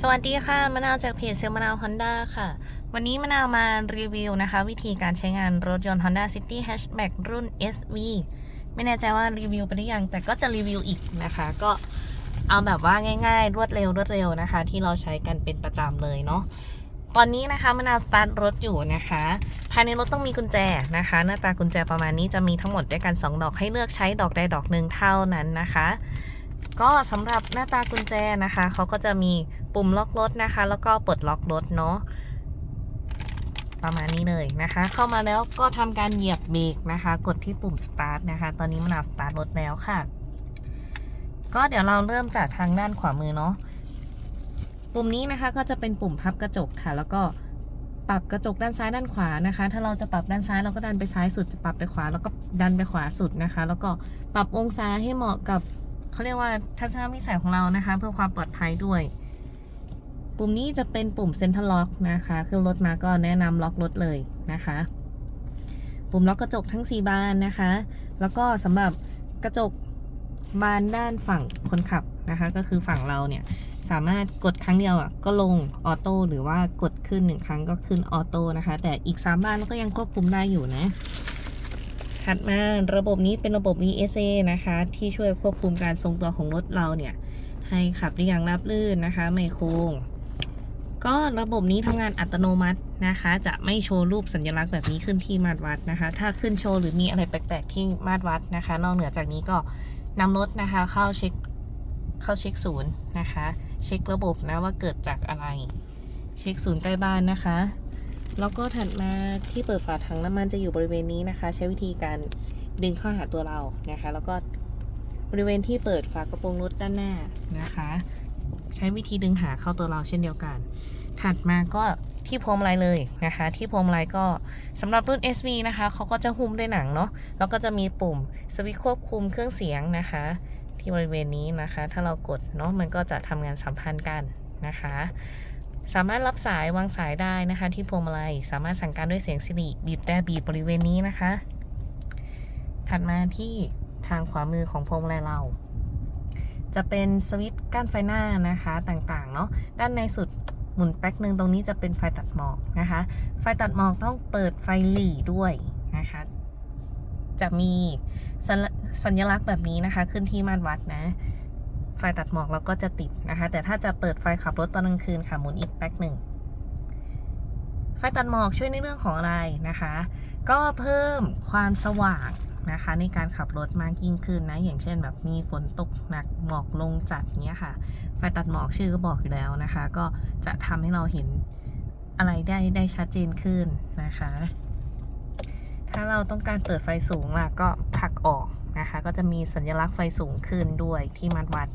สวัสดีค่ะมะนาวจากเพจเซลมะนาวฮอนด้าค่ะ วันนี้มะนาวมารีวิวนะคะ วิธีการใช้งานรถยนต์ Honda City Hatchback รุ่น SV ไม่แน่ใจว่ารีวิวไปหรือยัง แต่ก็จะรีวิวอีกนะคะ ก็เอาแบบว่าง่ายๆ รวดเร็วรวดเร็วนะคะ ที่เราใช้กันเป็นประจำเลยเนาะตอนนี้นะคะมะนาวสตาร์ทรถอยู่นะคะ ภายในรถต้องมีกุญแจนะคะ หน้าตากุญแจประมาณนี้จะมีทั้งหมดด้วยกัน 2 ดอกให้เลือกใช้ดอกใดดอกหนึ่งเท่านั้นนะคะ ก็สำหรับหน้าตากุญแจนะคะเขาก็จะมี ปุ่มล็อกรถนะคะ แล้วก็ปลดล็อกรถเนาะประมาณนี้เลยนะคะ เข้ามาแล้วก็ทำการเหยียบเบรกนะคะ กดที่ปุ่มสตาร์ทนะคะ ตอนนี้มะนาสตาร์ทรถแล้วค่ะ ก็เดี๋ยวเราเริ่มจากทางด้านขวามือเนาะปุ่มนี้นะคะก็จะเป็นปุ่มพับกระจกค่ะ แล้วก็ปรับกระจกด้านซ้ายด้านขวานะคะ ถ้าเราจะปรับด้านซ้ายเราก็ดันไปซ้ายสุดจะปรับไปขวา แล้วก็ดันไปขวาสุดนะคะ แล้วก็ปรับองศาให้เหมาะกับเขาเรียกว่าทัศนวิสัยของเรานะคะ เพื่อความปลอดภัยด้วย ปุ่มนี้จะเป็นปุ่ม Center Lock นะคะคือรถมาก็แนะนำล็อกรถเลยนะคะ ปุ่มล็อกกระจกทั้ง 4 บานนะคะ แล้วก็สำหรับกระจกบานด้านฝั่งคนขับนะคะ ก็คือฝั่งเราเนี่ยสามารถกดครั้งเดียวอะก็ลงออโต้หรือว่ากดขึ้นหนึ่งครั้งก็ขึ้นออโต้นะคะ แต่อีก 3 บ้านก็ยังควบคุมได้อยู่นะถัดมาระบบนี้เป็นระบบ VSA นะคะ ที่ช่วยควบคุมการทรงตัวของรถเราเนี่ย ให้ขับได้อย่างราบรื่นนะคะ ไม่โค้ง ก็ระบบนี้ทำงานอัตโนมัตินะคะ จะไม่โชว์รูปสัญลักษณ์แบบนี้ขึ้นที่มาตรวัดนะคะ ถ้าขึ้นโชว์หรือมีอะไรแปลกๆที่มาตรวัดนะคะ นอกเหนือจากนี้ก็นำรถนะคะเข้าเช็คเข้าเช็คศูนย์นะคะ เช็คระบบนะว่าเกิดจากอะไร เช็คศูนย์ใกล้บ้านนะคะ แล้วก็ถัดมาที่เปิดฝาถังน้ำมันจะอยู่บริเวณนี้นะคะ ใช้วิธีการดึงเข้าหาตัวเรานะคะ แล้วก็บริเวณที่เปิดฝากระโปรงรถด้านหน้านะคะ ใช้วิธีดึงหาเข้าตัวเราเช่นเดียวกัน ถัดมาก็ที่พวงมลัยเลยนะคะ ที่พวงมลัยก็สำหรับรุ่น SV นะคะเขาก็จะหุ้มด้วยหนังเนาะแล้วก็จะมีปุ่มสวิตช์ควบคุมเครื่องเสียงนะคะ ที่บริเวณนี้นะคะ ถ้าเรากดเนาะมันก็จะทำงานสัมพันธ์กันนะคะ สามารถรับสายวางสายได้นะคะ ที่พวงมาลัยสามารถสั่งการด้วยเสียงสิริบีบแต่บีบบริเวณนี้นะคะ ถัดมาที่ทางขวามือของพวงมาลัยเรา จะเป็นสวิตช์กั้นไฟหน้านะคะต่างๆเนาะด้านในสุดหมุนแป๊กหนึ่งตรงนี้จะเป็นไฟตัดหมอกนะคะ ไฟตัดหมอกต้องเปิดไฟหลีด้วยนะคะ จะมีสัญสัญลักษณ์แบบนี้นะคะ ขึ้นที่มาตรวัดนะ ไฟตัดหมอกเราก็จะติดนะคะ แต่ถ้าจะเปิดไฟขับรถตอนกลางคืนค่ะหมุนอีกแป๊กหนึ่งไฟตัดหมอกช่วยในเรื่องของอะไรนะคะ ก็เพิ่มความสว่าง นะคะ ในการขับรถมากยิ่งขึ้นนะ อย่างเช่นแบบมีฝนตกหนักหมอกลงจัดเนี้ยค่ะ ไฟตัดหมอกชื่อก็บอกอยู่แล้วนะคะ ก็จะทำให้เราเห็นอะไรได้ได้ชัดเจนขึ้นนะคะ ถ้าเราต้องการเปิดไฟสูงล่ะก็ผลักออกนะคะ ก็จะมีสัญลักษณ์ไฟสูงขึ้นด้วยที่มัดวัด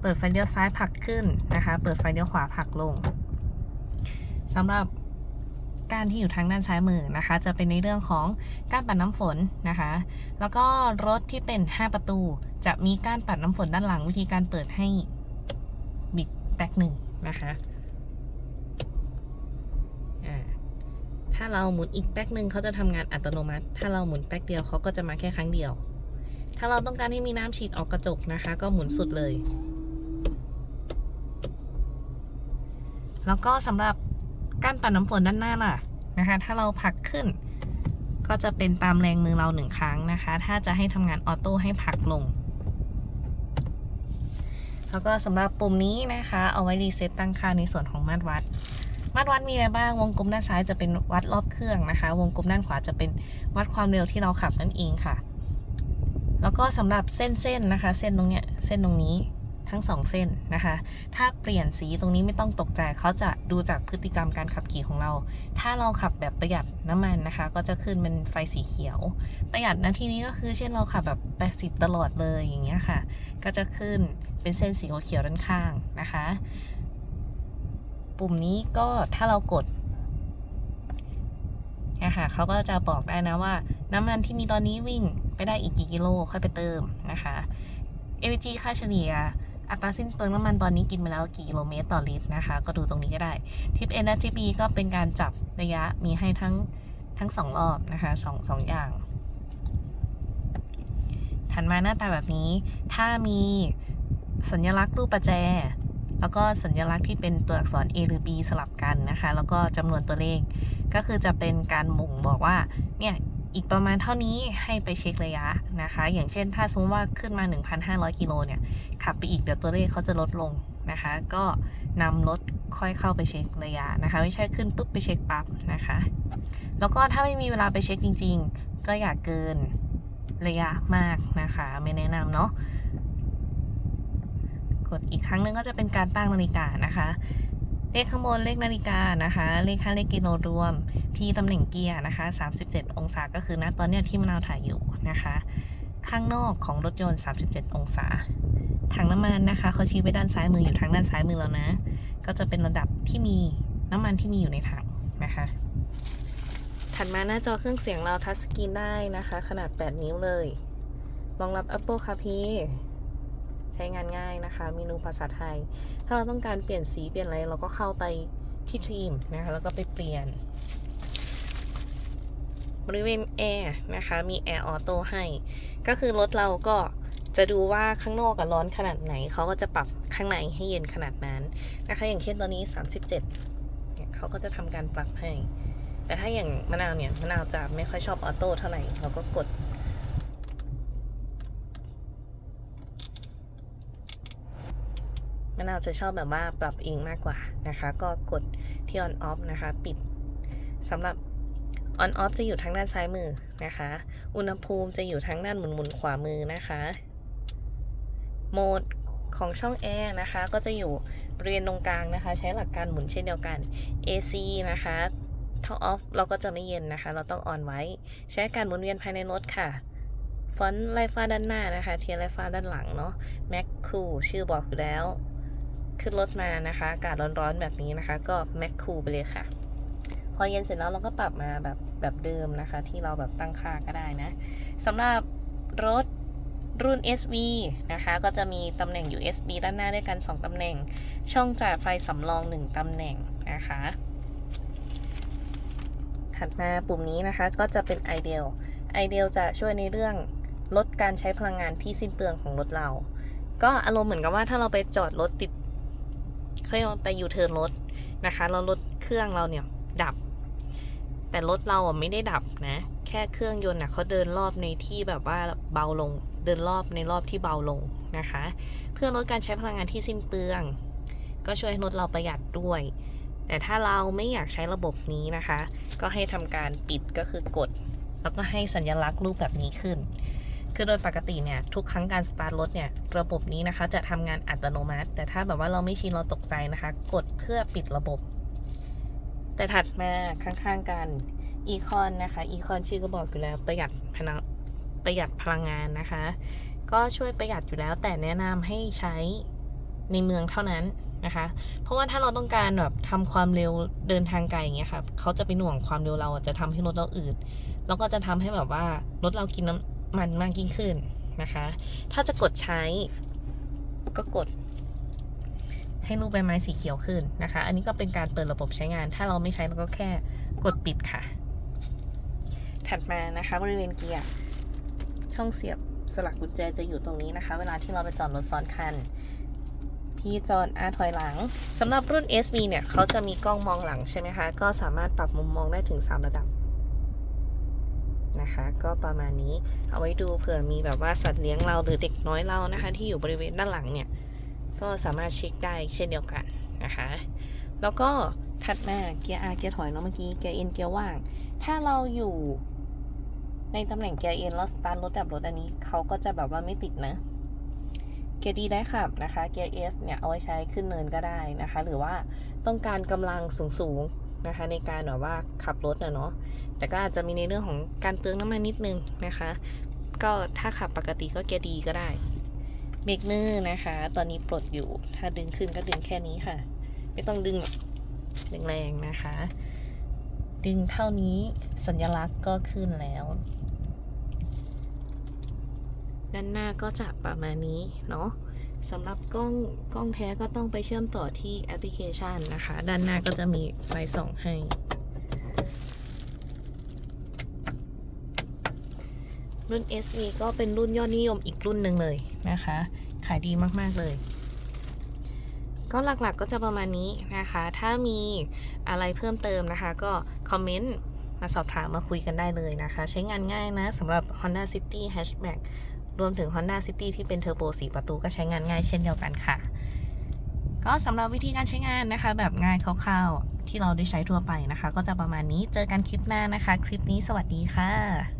เปิดไฟเลี้ยวซ้ายผลักขึ้นนะคะ เปิดไฟเลี้ยวขวาผลักลงสำหรับ การที่อยู่ทางด้านซ้ายมือนะคะ จะเป็นในเรื่องของก้ารปัดน้ำฝนนะคะ แล้วก็รถที่เป็น 5 ประตู จะมีก้ารปัดน้ำฝนด้านหลัง วิธีการเปิดให้บิดแป๊กหนึ่งนะคะอ่าถ้าเราหมุนอีกแป๊กหนึ่งเขาจะทำงานอัตโนมัติ ถ้าเราหมุนแป๊กเดียวเขาก็จะมาแค่ครั้งเดียว ถ้าเราต้องการให้มีน้ำฉีดออกกระจกนะคะ ก็หมุนสุดเลย แล้วก็สำหรับ การปัดน้ำฝนด้านหน้าล่ะนะคะ ถ้าเราผลักขึ้น ก็จะเป็นตามแรงมือเราหนึ่งครั้งนะคะ ถ้าจะให้ทำงานออโต้ให้ผลักลง แล้วก็สำหรับปุ่มนี้นะคะ เอาไว้รีเซ็ตตั้งค่าในส่วนของมาตรวัดมาตรวัดมีอะไรบ้าง วงกลมด้านซ้ายจะเป็นวัดรอบเครื่องนะคะ วงกลมด้านขวาจะเป็นวัดความเร็วที่เราขับนั่นเองค่ะ แล้วก็สำหรับเส้นเส้นนะคะ เส้นตรงเนี้ย เส้นตรงนี้ ทั้งสองเส้นนะคะ ถ้าเปลี่ยนสีตรงนี้ไม่ต้องตกใจเขาจะดูจากพฤติกรรมการขับขี่ของเรา ถ้าเราขับแบบประหยัดน้ำมันนะคะ ก็จะขึ้นเป็นไฟสีเขียว ประหยัดนะที่นี้ก็คือเช่นเราขับแบบ 80 ตลอดเลยอย่างเงี้ยค่ะ ก็จะขึ้นเป็นเส้นสีเขียวด้านข้างนะคะ ปุ่มนี้ก็ถ้าเรากดนะคะเขาก็จะบอกได้นะว่าน้ำมันที่มีตอนนี้วิ่งไปได้อีกกี่กิโลค่อยไปเติมนะคะ AVG ค่าเฉลี่ย อัตราสิ้นเปลืองน้ำมันตอนนี้กินไปแล้วกี่กิโลเมตรต่อลิตรนะคะ ก็ดูตรงนี้ก็ได้ทิป N และทิป B ก็เป็นการจับระยะมีให้ทั้งทั้งสองรอบนะคะสองสองอย่าง ถัดมาหน้าตาแบบนี้ ถ้ามีสัญลักษณ์รูปประแจ แล้วก็สัญลักษณ์ที่เป็นตัวอักษร A หรือ B สลับกันนะคะ แล้วก็จำนวนตัวเลข ก็คือจะเป็นการบ่งบอกว่า เนี่ย อีกประมาณเท่านี้ให้ไปเช็คระยะนะคะ อย่างเช่นถ้าสมมติว่าขึ้นมา 1,500 กิโลเนี่ย ขับไปอีกเดี๋ยวตัวเลขเขาจะลดลงนะคะ ก็นำรถค่อยเข้าไปเช็คระยะนะคะ ไม่ใช่ขึ้นปุ๊บไปเช็คปั๊บนะคะ แล้วก็ถ้าไม่มีเวลาไปเช็คจริง ๆ ก็อย่าเกินระยะมากนะคะ ไม่แนะนำเนาะกดอีกครั้งหนึงก็จะเป็นการตั้งนาฬิกานะคะ เลขข้างบนเลขนาฬิกานะคะ เลขค่าเลขกิโลรวมพี่ตำแหน่งเกียร์นะคะ 37 องศาก็คือณตอนเนี้ยที่มะนาวถ่ายอยู่นะคะ ข้างนอกของรถยนต์ 37 องศาถังน้ำมันนะคะเขาชี้ไว้ด้านซ้ายมืออยู่ทางด้านซ้ายมือแล้วนะ ก็จะเป็นระดับที่มีน้ำมันที่มีอยู่ในถังนะคะ ถัดมาหน้าจอเครื่องเสียงเราทัชสกรีนได้นะคะ ขนาด 8 นิ้วเลยรองรับ Apple CarPlay ช้งานง่ายนะคะ เมนูภาษาไทย ถ้าเราต้องการเปลี่ยนสีเปลี่ยนอะไรเราก็เข้าไปที่ทีมนะคะแล้วก็ไปเปลี่ยน บริเวณแอร์นะคะมีแอร์ออโต้ให้ ก็คือรถเราก็จะดูว่าข้างนอกกับร้อนขนาดไหน เขาก็จะปรับข้างในให้เย็นขนาดนั้นนะคะ อย่างเช่นตอนนี้ 37เนี่ยเขาก็จะทำการปรับให้ แต่ถ้าอย่างมะนาวเนี่ยมะนาวจะไม่ค่อยชอบออโต้เท่าไหร่ เราก็กด มะนาวจะชอบแบบว่าปรับเองมากกว่านะคะ ก็กดที่ on off นะคะ ปิดสำหรับ on off จะอยู่ทางด้านซ้ายมือนะคะ อุณหภูมิจะอยู่ทางด้านหมุนหมุนขวามือนะคะ โหมดของช่องแอร์นะคะ ก็จะอยู่บริเวณตรงกลางนะคะ ใช้หลักการหมุนเช่นเดียวกัน AC นะคะถ้า off เราก็จะไม่เย็นนะคะ เราต้อง on ไว้ ใช้การหมุนเวียนภายในรถค่ะ ฟอนต์ไลฟ้าด้านหน้านะคะ เทียนไลฟ้าด้านหลังเนาะ Mac Cool ชื่อบอกอยู่แล้ว ขึ้นรถมานะคะ อากาศร้อนๆแบบนี้นะคะ ก็ Mac Cool ไปเลยค่ะ พอเย็นเสร็จแล้วเราก็ปรับมาแบบแบบเดิมนะคะ ที่เราแบบตั้งค่าก็ได้นะสำหรับรถรุ่น SV นะคะ ก็จะมีตำแหน่ง USB ด้านหน้าด้วยกัน 2ตำแหน่ง ช่องจ่ายไฟสำรอง 1ตำแหน่งนะคะ ถัดมาปุ่มนี้นะคะก็จะเป็น Ideal Ideal จะช่วยในเรื่องลดการใช้พลังงานที่สิ้นเปลืองของรถเรา ก็อารมณ์เหมือนกับว่าถ้าเราไปจอดรถติด เขาเรียกว่าไปยูเทิร์นรถนะคะแล้วรถเครื่องเราเนี่ยดับ แต่รถเราอะไม่ได้ดับนะ แค่เครื่องยนต์อะเขาเดินรอบในที่แบบว่าเบาลง เดินรอบในรอบที่เบาลงนะคะ เพื่อลดการใช้พลังงานที่สิ้นเปลือง ก็ช่วยรถเราประหยัดด้วย แต่ถ้าเราไม่อยากใช้ระบบนี้นะคะ ก็ให้ทำการปิดก็คือกด แล้วก็ให้สัญลักษณ์รูปแบบนี้ขึ้น คือโดยปกติเนี่ยทุกครั้งการสตาร์ทรถเนี่ยระบบนี้นะคะ จะทำงานอัตโนมัติ แต่ถ้าแบบว่าเราไม่ชินเราตกใจนะคะ กดเพื่อปิดระบบ แต่ถัดมาข้างๆกันอีคอนนะคะอีคอนชื่อก็บอกอยู่แล้วประหยัดพลังประหยัดพลังงานนะคะ ก็ช่วยประหยัดอยู่แล้ว แต่แนะนำให้ใช้ในเมืองเท่านั้นนะคะ เพราะว่าถ้าเราต้องการแบบทำความเร็วเดินทางไกลอย่างเงี้ยค่ะเขาจะไปหน่วงความเร็วเราจะทำให้รถเราอืดแล้วก็จะทำให้แบบว่ารถเรากินน้ำ มันมากยิ่งขึ้นนะคะ ถ้าจะกดใช้ก็กด ให้รูปใบไม้สีเขียวขึ้นนะคะ อันนี้ก็เป็นการเปิดระบบใช้งาน ถ้าเราไม่ใช้เราก็แค่กดปิดค่ะ ถัดมานะคะ บริเวณเกียร์ช่องเสียบสลักกุญแจจะอยู่ตรงนี้นะคะ เวลาที่เราไปจอดรถซ้อนคันพี่จอนอาถอยหลังสำหรับรุ่น SV เนี่ยเขาจะมีกล้องมองหลังใช่ไหมคะ ก็สามารถปรับมุมมองได้ถึง 3 ระดับ นะคะ ก็ประมาณนี้เอาไว้ดูเผื่อมีแบบว่าสัตว์เลี้ยงเราหรือเด็กน้อยเรานะคะ ที่อยู่บริเวณด้านหลังเนี่ย ก็สามารถเช็คได้เช่นเดียวกันนะคะ แล้วก็ถัดมาเกียร์ R เกียร์ถอยเนาะเมื่อกี้เกียร์ N เกียร์ว่าง ถ้าเราอยู่ในตำแหน่งเกียร์ N แล้วสตาร์ทรถแบบรถอันนี้เขาก็จะแบบว่าไม่ติดนะเกียร์ดีได้ขับนะคะ เกียร์ S เนี่ยเอาไว้ใช้ขึ้นเนินก็ได้นะคะ หรือว่าต้องการกำลังสูงๆ นะคะในการแบบว่าขับรถนะเนาะแต่ก็อาจจะมีในเรื่องของการเปลืองน้ำมันนิดนึงนะคะ ก็ถ้าขับปกติก็เกียร์ดีก็ได้เบรกมือนะคะ ตอนนี้ปลดอยู่ถ้าดึงขึ้นก็ดึงแค่นี้ค่ะ ไม่ต้องดึงแบบแรงนะคะ ดึงเท่านี้สัญลักษณ์ก็ขึ้นแล้ว ด้านหน้าก็จะประมาณนี้เนาะ สำหรับกล้องกล้องแท้ก็ต้องไปเชื่อมต่อที่แอปพลิเคชันนะคะ ด้านหน้าก็จะมีไฟส่องให้ รุ่น SV ก็เป็นรุ่นยอดนิยมอีกรุ่นหนึ่งเลยนะคะ ขายดีมากๆเลย ก็หลักๆก็จะประมาณนี้นะคะ ถ้ามีอะไรเพิ่มเติมนะคะ ก็คอมเมนต์มาสอบถามมาคุยกันได้เลยนะคะ ใช้งานง่ายนะสำหรับ Honda City Hatchback รวมถึง Honda City ที่เป็นเทอร์โบ4ประตูก็ใช้งานง่ายเช่นเดียวกันค่ะ ก็สำหรับวิธีการใช้งานนะคะ แบบง่ายคร่าวๆที่เราได้ใช้ทั่วไปนะคะ ก็จะประมาณนี้เจอกันคลิปหน้านะคะ คลิปนี้สวัสดีค่ะ